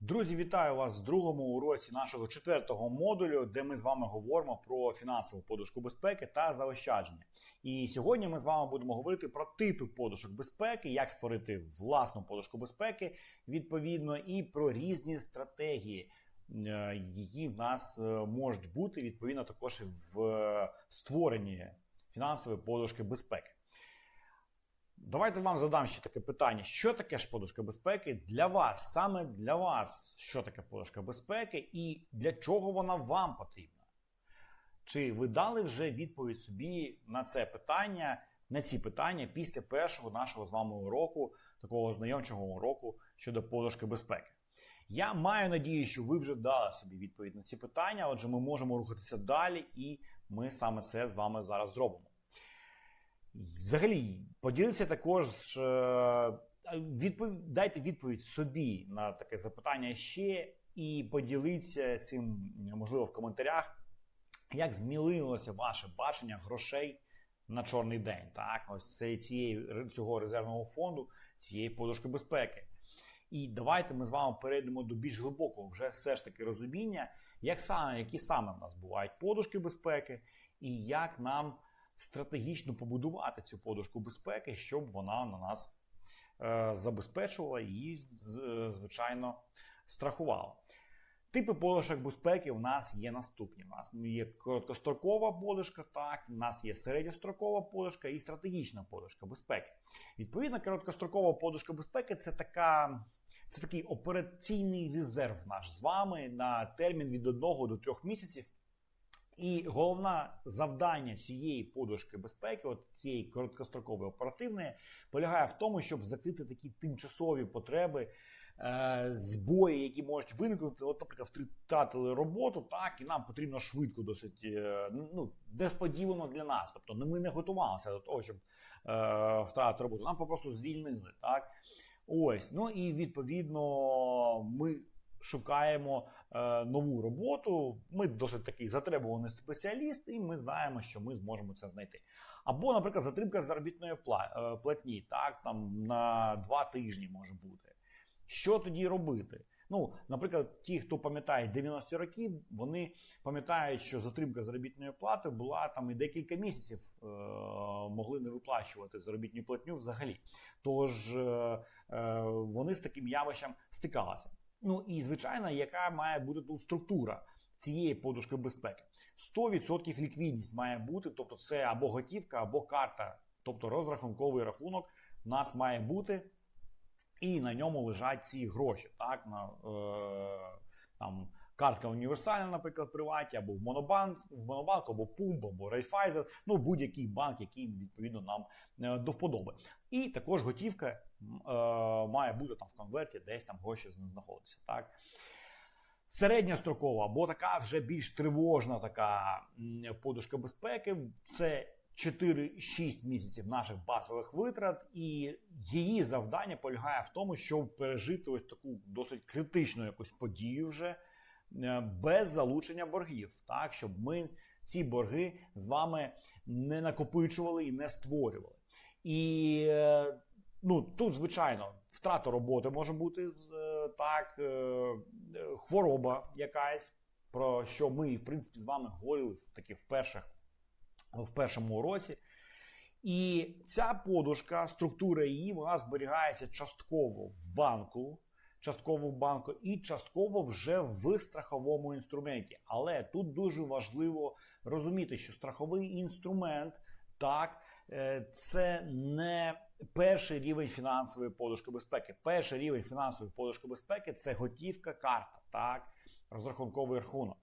Друзі, вітаю вас в другому уроці нашого четвертого модулю, де ми з вами говоримо про фінансову подушку безпеки та заощадження. І сьогодні ми з вами будемо говорити про типи подушок безпеки, як створити власну подушку безпеки, відповідно, і про різні стратегії, е, які в нас е, можуть бути відповідно також в е, створенні фінансової подушки безпеки. Давайте вам задам ще таке питання: що таке ж подушка безпеки для вас, саме для вас, що таке подушка безпеки і для чого вона вам потрібна? Чи ви дали вже відповідь собі на це питання, на ці питання після першого нашого з вами уроку, такого знайомчого уроку щодо подушки безпеки? Я маю надію, що ви вже дали собі відповідь на ці питання. Отже, ми можемо рухатися далі, і ми саме це з вами зараз зробимо. Взагалі, поділіться також, е, відпов... дайте відповідь собі на таке запитання ще, і поділіться цим, можливо, в коментарях, як змінилося ваше бачення грошей на чорний день. Так, ось це цієї цього резервного фонду, цієї подушки безпеки. І давайте ми з вами перейдемо до більш глибокого, вже все ж таки розуміння, як саме, які саме в нас бувають подушки безпеки, і як нам стратегічно побудувати цю подушку безпеки, щоб вона на нас е, забезпечувала і, звичайно, страхувала. Типи подушок безпеки у нас є наступні. У нас є короткострокова подушка, так, у нас є середньострокова подушка і стратегічна подушка безпеки. Відповідно, короткострокова подушка безпеки це така. Це такий операційний резерв наш з вами на термін від 1 до 3 місяців. І головне завдання цієї подушки безпеки, от цієї короткострокової оперативної, полягає в тому, щоб закрити такі тимчасові потреби, е, збої, які можуть виникнути. От, наприклад, втратили роботу, так і нам потрібно швидко, досить е, ну несподівано для нас. Тобто ну, ми не готувалися до того, щоб е, втратити роботу. Нам попросту звільнили. Так, ось ну і відповідно ми шукаємо нову роботу. Ми досить такий затребуваний спеціаліст, і ми знаємо, що ми зможемо це знайти. Або, наприклад, затримка заробітної е, платні, так там на два тижні може бути. Що тоді робити? Ну, наприклад, ті, хто пам'ятає 90-ті роки, вони пам'ятають, що затримка заробітної плати була там і декілька місяців е, могли не виплачувати заробітну платню взагалі. Тож е, е, вони з таким явищем стикалися. Ну і звичайно, яка має бути тут структура цієї подушки безпеки? 100% ліквідність має бути, тобто це або готівка, або карта, тобто розрахунковий рахунок в нас має бути, і на ньому лежать ці гроші. Так, на е, там. Картка універсальна, наприклад, приваті, або в Монобанк, в Монобанк, або Пумб, або Райфайзер, ну будь-який банк, який відповідно нам е, до вподоби. І також готівка е, має бути там в конверті, десь там гроші з ним знаходяться. Так? Середньострокова, або така вже більш тривожна така подушка безпеки. Це 4-6 місяців наших базових витрат, і її завдання полягає в тому, щоб пережити ось таку досить критичну якусь подію вже без залучення боргів, так щоб ми ці борги з вами не накопичували і не створювали. І е, ну тут, звичайно, втрата роботи може бути е, так, е, е, хвороба якась, про що ми, в принципі, з вами говорили таки в перших в першому уроці. І ця подушка, структура її, вона зберігається частково в банку, частково в банку і частково вже в страховому інструменті. Але тут дуже важливо розуміти, що страховий інструмент так. е, Це не перший рівень фінансової подушки безпеки. Перший рівень фінансової подушки безпеки це готівка, карта, так, розрахунковий рахунок.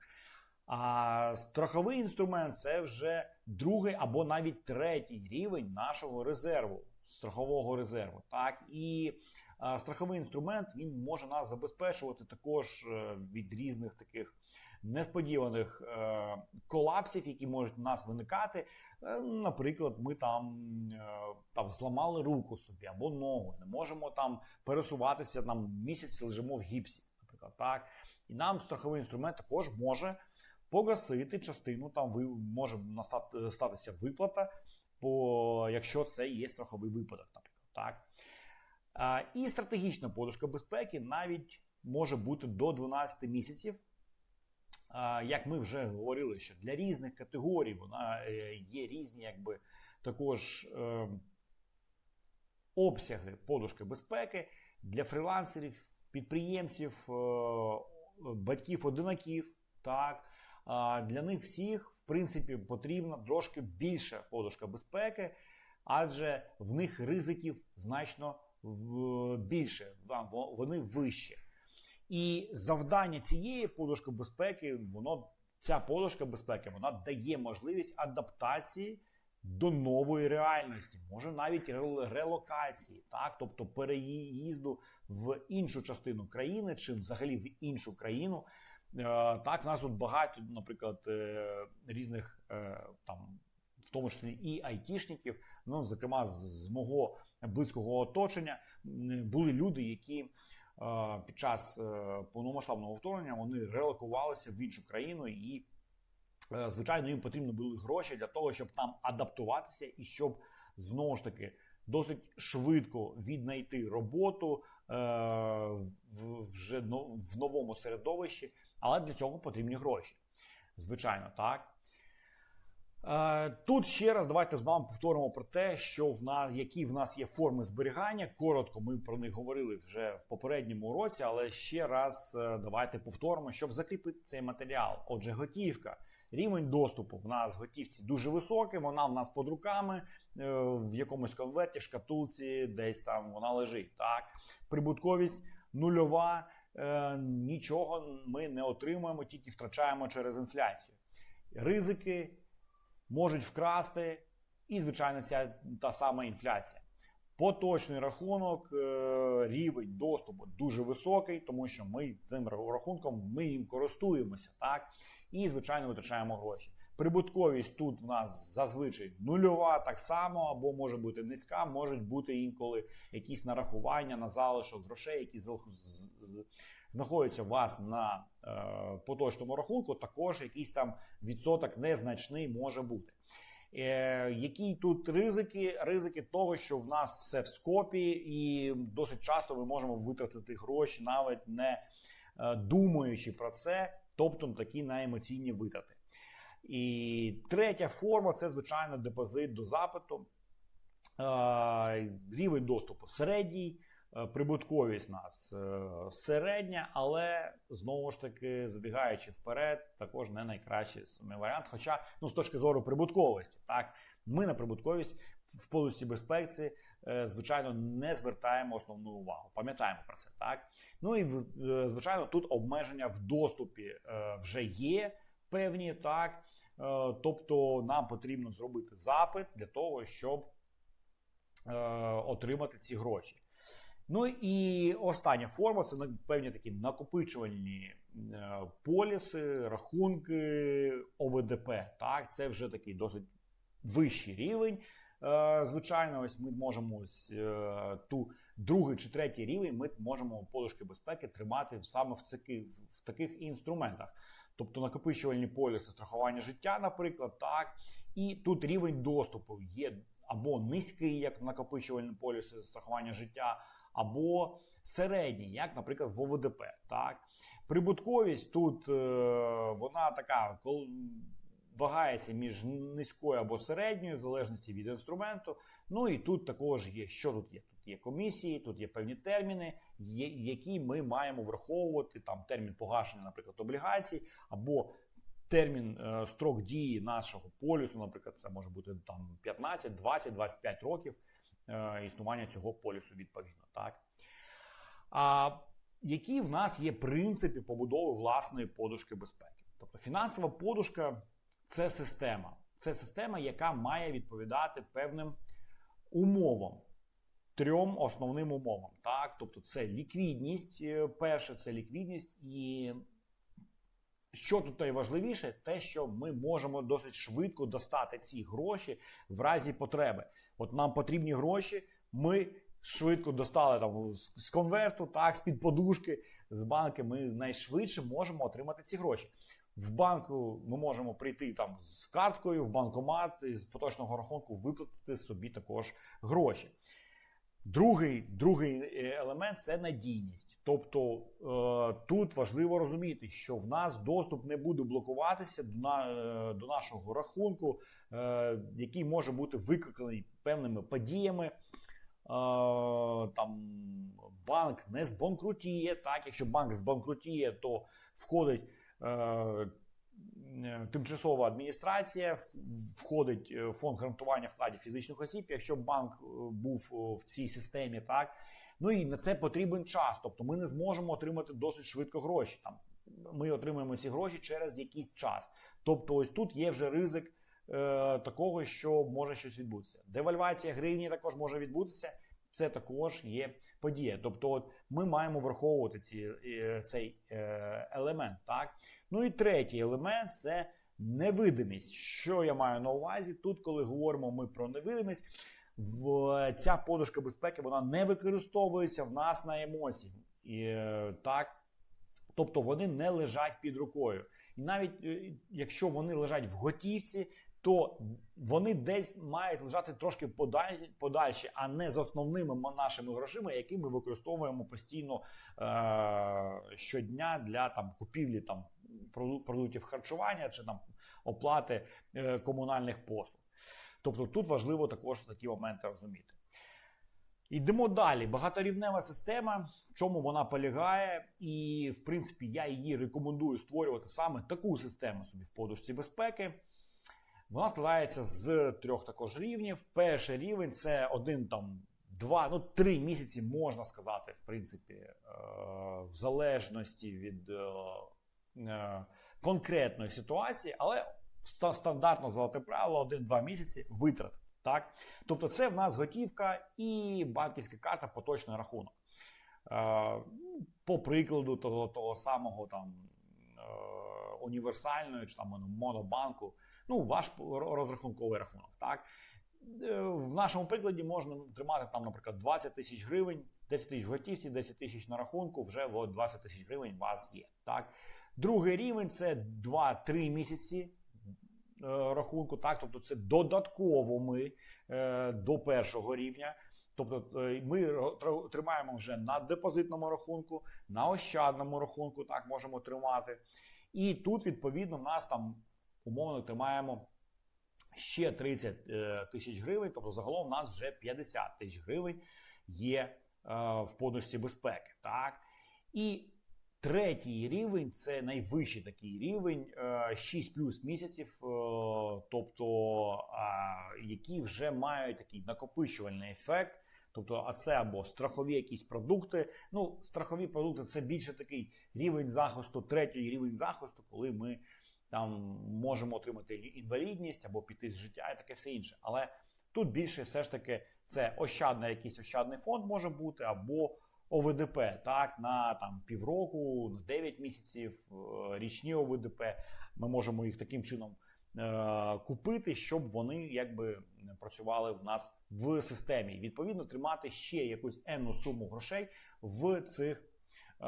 А страховий інструмент це вже другий або навіть третій рівень нашого резерву, страхового резерву. Так і страховий інструмент він може нас забезпечувати також е, від різних таких несподіваних е, колапсів, які можуть у нас виникати. Е, Наприклад, ми там, там зламали руку собі або ногу, не можемо там пересуватися там місяць лежимо в гіпсі, наприклад, так. І нам страховий інструмент також може погасити частину, там ви може настати- статися виплата, по, якщо це є страховий випадок, наприклад. Так? І стратегічна подушка безпеки навіть може бути до 12 місяців. Як ми вже говорили, що для різних категорій вона е, є різні, якби також е, обсяги подушки безпеки для фрілансерів, підприємців, е, батьків-одинаків. Так, для них всіх, в принципі, потрібна трошки більша подушка безпеки, адже в них ризиків значно більше, вони вищі. І завдання цієї подушки безпеки, воно ця подушка безпеки вона дає можливість адаптації до нової реальності, може навіть рел- релокації, так, тобто переїзду в іншу частину країни чи взагалі в іншу країну. Е, Так, в нас тут багато, наприклад, е, різних е, там, в тому числі і айтішників, ну, зокрема, з мого близького оточення, були люди, які е, під час е, повномасштабного вторгнення вони релокувалися в іншу країну і. е, Звичайно, їм потрібні були гроші для того, щоб там адаптуватися і щоб знову ж таки досить швидко віднайти роботу вже в новому середовищі, але для цього потрібні гроші. Звичайно, так. Е, Тут ще раз давайте з вами повторимо про те, що в нас які в нас є форми зберігання. Коротко ми про них говорили вже в попередньому році, але ще раз е, давайте повторимо, щоб закріпити цей матеріал. Отже, готівка. Рівень доступу в нас в готівці дуже високий. Вона в нас під руками е, в якомусь конверті, в шкатулці, десь там вона лежить. Так, прибутковість нульова. Нічого ми не отримуємо, тільки втрачаємо через інфляцію. Ризики можуть вкрасти, і, звичайно, ця та сама інфляція. Поточний рахунок, е, рівень доступу дуже високий, тому що ми цим рахунком ми їм користуємося, так? І, звичайно, витрачаємо гроші. Прибутковість тут в нас зазвичай нульова, так само, або може бути низька, можуть бути інколи якісь нарахування на залишок грошей, які зал- з- з- знаходяться у вас на е, поточному рахунку, також якийсь там відсоток незначний може бути. Е, які тут ризики? Ризики того, що в нас все в скопі, і досить часто ми можемо витратити гроші, навіть не е, думаючи про це, тобто такі на емоційні витрати. І третя форма це, звичайно, депозит до запиту. Е, Рівень доступу середній, прибутковість нас е, середня, але знову ж таки, забігаючи вперед, також не найкращий варіант. Хоча, ну, з точки зору прибутковості, так, ми на прибутковість в полосі безпеці, е, звичайно, не звертаємо основну увагу. Пам'ятаємо про це, так? Ну і е, звичайно, тут обмеження в доступі е, вже є певні, так. Е, Тобто нам потрібно зробити запит для того, щоб е, отримати ці гроші. Ну і остання форма це певні такі накопичувальні е, поліси, рахунки ОВДП. Так, це вже такий досить вищий рівень. Е, Звичайно, ось ми можемо ось е, ту другий чи третій рівень. Ми можемо подушки безпеки тримати саме в таких, в таких інструментах. Тобто накопичувальні поліси страхування життя, наприклад, так. І тут рівень доступу є або низький, як накопичувальні поліси страхування життя, або середній, як, наприклад, в ОВДП. Так. Прибутковість тут е, вона така, вагається між низькою або середньою, в залежності від інструменту. Ну і тут також є, що тут є? Є комісії, тут є певні терміни, які ми маємо враховувати. Там термін погашення, наприклад, облігацій, або термін е, строк дії нашого полюсу, наприклад, це може бути там 15, 20, 25 років існування цього полюсу відповідно. Так? А які в нас є принципи побудови власної подушки безпеки? Тобто фінансова подушка це система. Це система, яка має відповідати певним умовам. Трьом основним умовам. Так? Тобто, це ліквідність. е, Перше, це ліквідність, і що тут найважливіше, те, що ми можемо досить швидко достати ці гроші в разі потреби. От нам потрібні гроші, ми швидко достали там з з конверту, так, з-під подушки, з банки. Ми найшвидше можемо отримати ці гроші. В банку ми можемо прийти там з карткою в банкомат і з поточного рахунку виплатити собі також гроші. Другий, другий е, елемент це надійність. Тобто е, тут важливо розуміти, що в нас доступ не буде блокуватися до, е, нашого рахунку, який може бути викликаний певними подіями. Е, там банк не збанкрутіє. Так, якщо банк збанкрутіє, то входить. Е, Е, тимчасова адміністрація, входить е, фонд гарантування вкладів фізичних осіб, якщо банк е, був в цій системі, так ну і на це потрібен час. Тобто ми не зможемо отримати досить швидко гроші. Там ми отримуємо ці гроші через якийсь час. Тобто, ось тут є вже ризик е, такого, що може щось відбутися. Девальвація гривні також може відбутися. Це також є подія. Тобто, от ми маємо враховувати ці, цей е, елемент. Так, ну і третій елемент це невидимість. Що я маю на увазі? Тут, коли говоримо ми про невидимість, в ця подушка безпеки вона не використовується в нас на емоції. І, е, так, Тобто вони не лежать під рукою. І навіть е, якщо вони лежать в готівці, то вони десь мають лежати трошки подаль, подальші, а не з основними нашими грошима, які ми використовуємо постійно е- щодня для там купівлі там продуктів харчування чи там оплати е комунальних послуг. Тобто тут важливо також такі моменти розуміти. Йдемо далі. Багаторівнева система, в чому вона полягає, і в принципі я її рекомендую створювати саме таку систему собі в подушці безпеки. Вона складається з трьох також рівнів. Перший рівень це один там. Два, ну три місяці можна сказати, в принципі, е, в залежності від е, е, конкретної ситуації, але стандартно золоте правило один-два місяці витрат. Так? Тобто, це в нас готівка і банківська карта поточний рахунок. По прикладу того того самого там універсальної чи там монобанку ну, ваш розрахунковий рахунок. Так? Е, в нашому прикладі можна тримати там, наприклад, 20 тисяч гривень, 10 тисяч готівці, 10 тисяч на рахунку, вже 20 тисяч гривень у вас є. Так? Другий рівень це 2-3 місяці е, рахунку. Так? Тобто це додатково ми е, до першого рівня. Тобто ми тримаємо вже на депозитному рахунку, на ощадному рахунку, так можемо тримати. І тут, відповідно, в нас там умовно тримаємо ще 30 е, тисяч гривень, тобто загалом у нас вже 50 тисяч гривень є е, в подушці безпеки. Так? І третій рівень це найвищий такий рівень, 6 е, плюс місяців, тобто які вже мають такий накопичувальний ефект. Тобто, а це або страхові якісь продукти. Ну, страхові продукти це більше такий рівень захисту, третій рівень захисту, коли ми там можемо отримати інвалідність або піти з життя і таке все інше. Але тут більше все ж таки це ощадний якийсь ощадний фонд може бути, або ОВДП так, на там, півроку, на 9 місяців, е, річні ОВДП. Ми можемо їх таким чином е, купити, щоб вони якби працювали в нас в системі. Відповідно, тримати ще якусь енну суму грошей в цих е,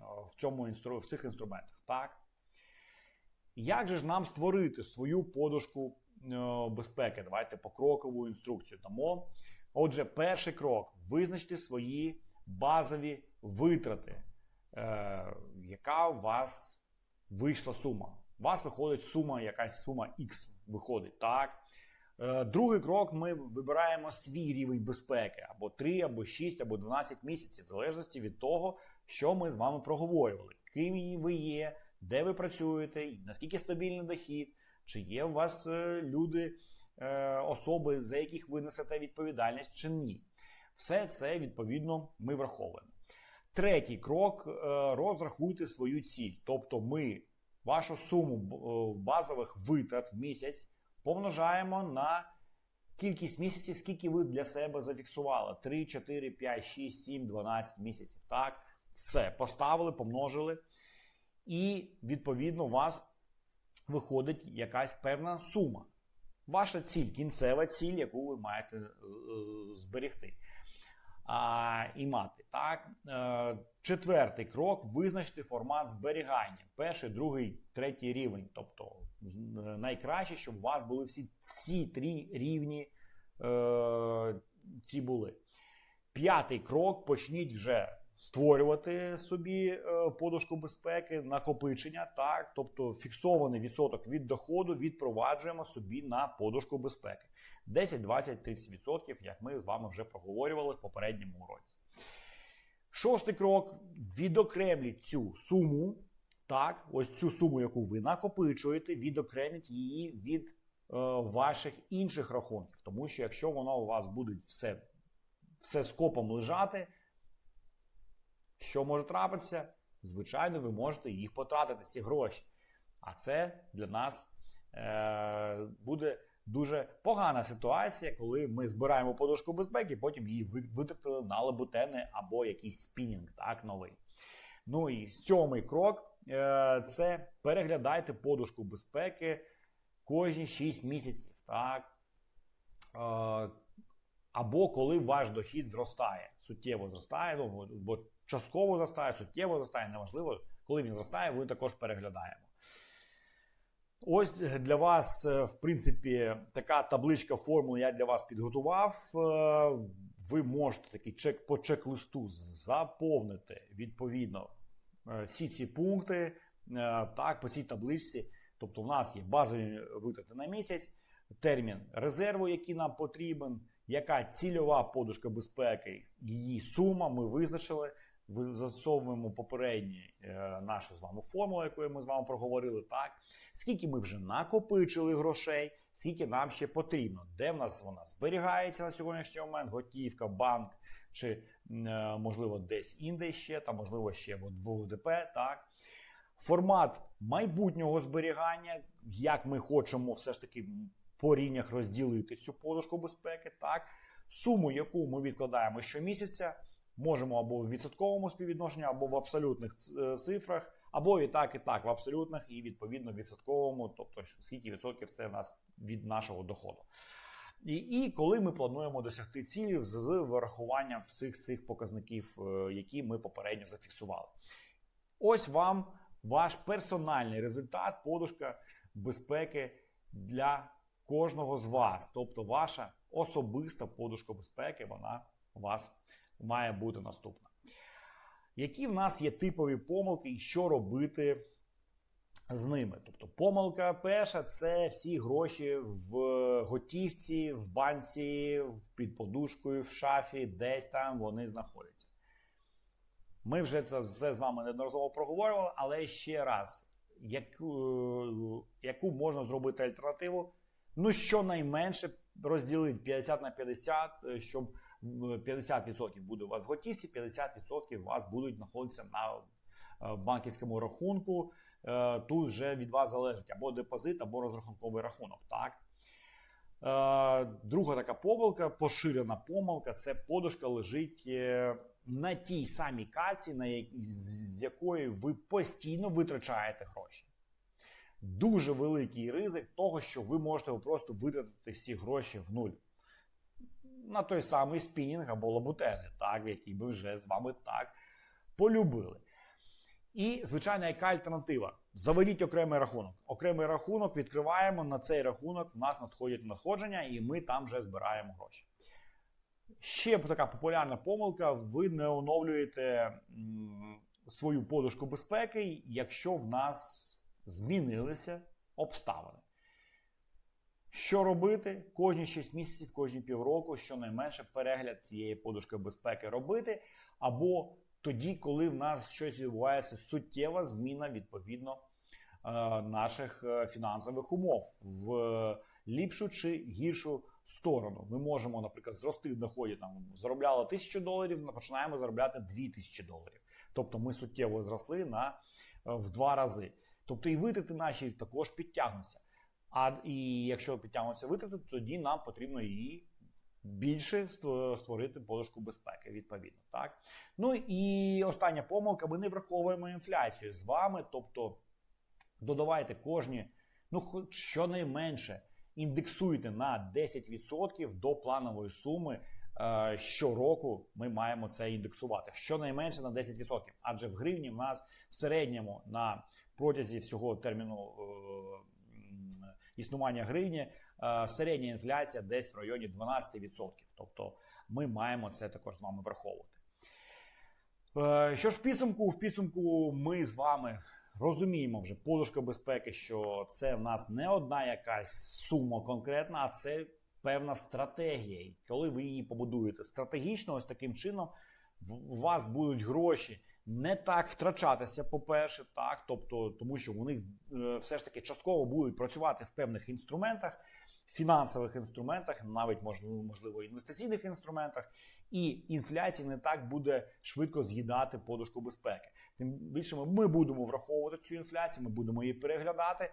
в цьому в цих інструментах. Так? Як же ж нам створити свою подушку е, безпеки? Давайте покрокову інструкцію дамо. Отже, перший крок визначте свої базові витрати, е, яка у вас вийшла сума. У вас виходить сума, якась сума X виходить. так? Е, другий крок: ми вибираємо свій рівень безпеки або 3, або 6, або 12 місяців, в залежності від того, що ми з вами проговорювали, ким ви є де ви працюєте, наскільки стабільний дохід, чи є у вас е, люди, е, особи, за яких ви несете відповідальність, чи ні. Все це відповідно ми враховуємо. Третій крок е, розрахуйте свою ціль. Тобто, ми вашу суму базових витрат в місяць помножаємо на кількість місяців, скільки ви для себе зафіксували: 3, 4, 5, 6, 7, 12 місяців. Так, все поставили, помножили і відповідно у вас виходить якась певна сума. Ваша ціль, кінцева ціль, яку ви маєте зберегти а, і мати. Так? Е, четвертий крок визначити формат зберігання. Перший, другий, третій рівень. Тобто найкраще, щоб у вас були всі ці три рівні е, ці були. П'ятий крок: почніть вже створювати собі е, подушку безпеки, накопичення, так, тобто фіксований відсоток від доходу відпроваджуємо собі на подушку безпеки. 10, 20, 30%, як ми з вами вже проговорювали в попередньому уроці. Шостий крок: відокремліть цю суму. Так, ось цю суму, яку ви накопичуєте, відокреміть її від е, ваших інших рахунків. Тому що якщо воно у вас буде все, все скопом лежати, що може трапитися? Звичайно, ви можете їх потратити, ці гроші. А це для нас е, буде дуже погана ситуація, коли ми збираємо подушку безпеки, потім її витратили на лабутени або якийсь спінінг, так, новий. Ну і сьомий крок е, це переглядайте подушку безпеки кожні 6 місяців. Так? Е, або коли ваш дохід зростає, суттєво зростає, ну, бо частково зростає, суттєво зростає, неважливо. Коли він зростає, ми також переглядаємо. Ось для вас, е, в принципі, така табличка формул я для вас підготував. Е, Ви можете такий чек по чек-листу заповнити відповідно е, всі ці пункти так, по цій табличці. Тобто, в нас є базові витрати на місяць, термін резерву, який нам потрібен, яка цільова подушка безпеки, її сума ми визначили. Засовуємо попередні е, нашу з вами формулу, яку ми з вами проговорили, так скільки ми вже накопичили грошей, скільки нам ще потрібно, де в нас вона зберігається на сьогоднішній момент, готівка, банк чи е, можливо десь інде ще, та можливо ще в ОВДП, так. Формат майбутнього зберігання, як ми хочемо все ж таки по рівнях розділити цю подушку безпеки, так. Суму, яку ми відкладаємо щомісяця, можемо або в відсотковому співвідношенні, або в абсолютних е, цифрах, або і так, і так, в абсолютних, і відповідно відсотковому, тобто скільки відсотків це в нас від нашого доходу. І, і коли ми плануємо досягти цілі з врахуванням всіх цих показників, е, які ми попередньо зафіксували. Ось вам ваш персональний результат, подушка безпеки для кожного з вас. Тобто, ваша особиста подушка безпеки, вона вас має бути наступна. Які в нас є типові помилки і що робити з ними? Тобто, помилка перша це всі гроші в готівці, в банці, під подушкою, в шафі, десь там вони знаходяться. Ми вже це все з вами неодноразово проговорювали, але ще раз, яку, яку можна зробити альтернативу? Ну, щонайменше розділити 50 на 50, щоб 50% буде у вас в готівці, 50% у вас будуть знаходитися на е, банківському рахунку. Е, Тут вже від вас залежить або депозит, або розрахунковий рахунок. Так? Е, Друга така помилка, поширена помилка це подушка лежить на тій самій каці, на з якої ви постійно витрачаєте гроші. Дуже великий ризик того, що ви можете просто витратити всі гроші в нуль на той самий спінінг або лабутени, так, який ми вже з вами так полюбили. І, звичайно, яка альтернатива? Заведіть окремий рахунок. Окремий рахунок відкриваємо на цей рахунок. В нас надходять надходження, і ми там вже збираємо гроші. Ще така популярна помилка: ви не оновлюєте свою подушку безпеки, якщо в нас змінилися обставини. Що робити? Кожні 6 місяців, кожні півроку, щонайменше перегляд цієї подушки безпеки робити, або тоді, коли в нас щось відбувається суттєва зміна відповідно е, наших е, фінансових умов в ліпшу чи гіршу сторону. Ми можемо, наприклад, зрости в доході там заробляли 1000 доларів, починаємо заробляти 2000 доларів. Тобто ми суттєво зросли на е, в два рази. Тобто і витрати наші також підтягнуться. А і якщо підтягнуться витрати, тоді нам потрібно її більше ство- створити подушку безпеки, відповідно. Так? Ну і остання помилка: ми не враховуємо інфляцію з вами, тобто додавайте кожні, ну хоч щонайменше, індексуйте на 10% до планової суми. е, Щороку ми маємо це індексувати щонайменше на 10%. Адже в гривні в нас в середньому на протязі всього терміну е, існування гривні е, середня інфляція десь в районі 12%. Тобто ми маємо це також з вами враховувати. Е, Що ж в підсумку? В підсумку ми з вами розуміємо вже подушка безпеки, що це в нас не одна якась сума конкретна, а це певна стратегія. І коли ви її побудуєте стратегічно, ось таким чином, у вас будуть гроші не так втрачатися, по-перше, так, тобто, тому що вони е, все ж таки частково будуть працювати в певних інструментах, фінансових інструментах, навіть можливо, інвестиційних інструментах, і інфляція не так буде швидко з'їдати подушку безпеки. Тим більше ми, будемо враховувати цю інфляцію, ми будемо її переглядати.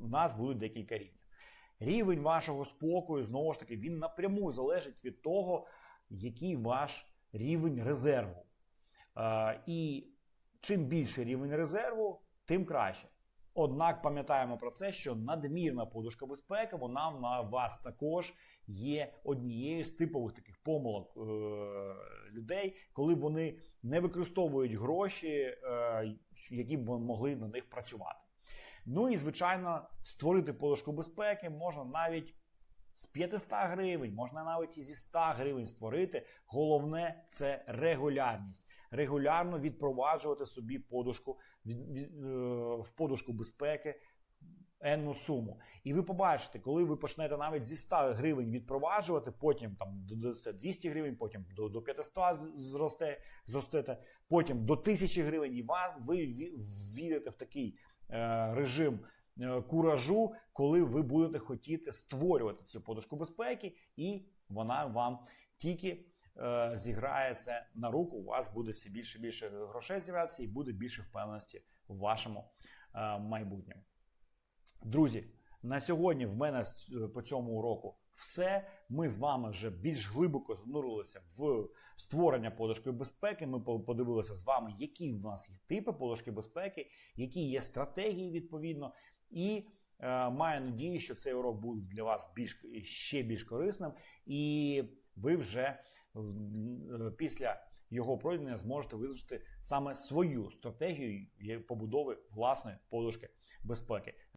У нас будуть декілька рівнів. Рівень вашого спокою, знову ж таки, він напряму залежить від того, який ваш рівень резерву. Е, і чим більший рівень резерву, тим краще. Однак пам'ятаємо про це, що надмірна подушка безпеки, вона на вас також є однією з типових таких помилок е, людей, коли вони не використовують гроші, е, які б могли на них працювати. Ну і звичайно, створити подушку безпеки можна навіть з 500 гривень, можна навіть і зі 100 гривень створити. Головне це регулярність. Регулярно відпроваджувати собі подушку від, від, е, в подушку безпеки енну суму. І ви побачите, коли ви почнете навіть зі 100 гривень відпроваджувати, потім там додасте 200 гривень, потім до, до 500 зросте, зростете, потім до 1000 гривень, і вас ви ві- ввійдете в такий е, режим е, куражу, коли ви будете хотіти створювати цю подушку безпеки, і вона вам тільки зіграє це на руку. У вас буде все більше і більше грошей з'являтися, і буде більше впевненості в вашому е, майбутньому. Друзі, на сьогодні в мене е, по цьому уроку все. Ми з вами вже більш глибоко занурилися в створення подушки безпеки. Ми подивилися з вами, які в нас є типи подушки безпеки, які є стратегії відповідно. І е, маю надію, що цей урок був для вас більш ще більш корисним, і ви вже е, після його пройдення зможете визначити саме свою стратегію побудови власної подушки безпеки.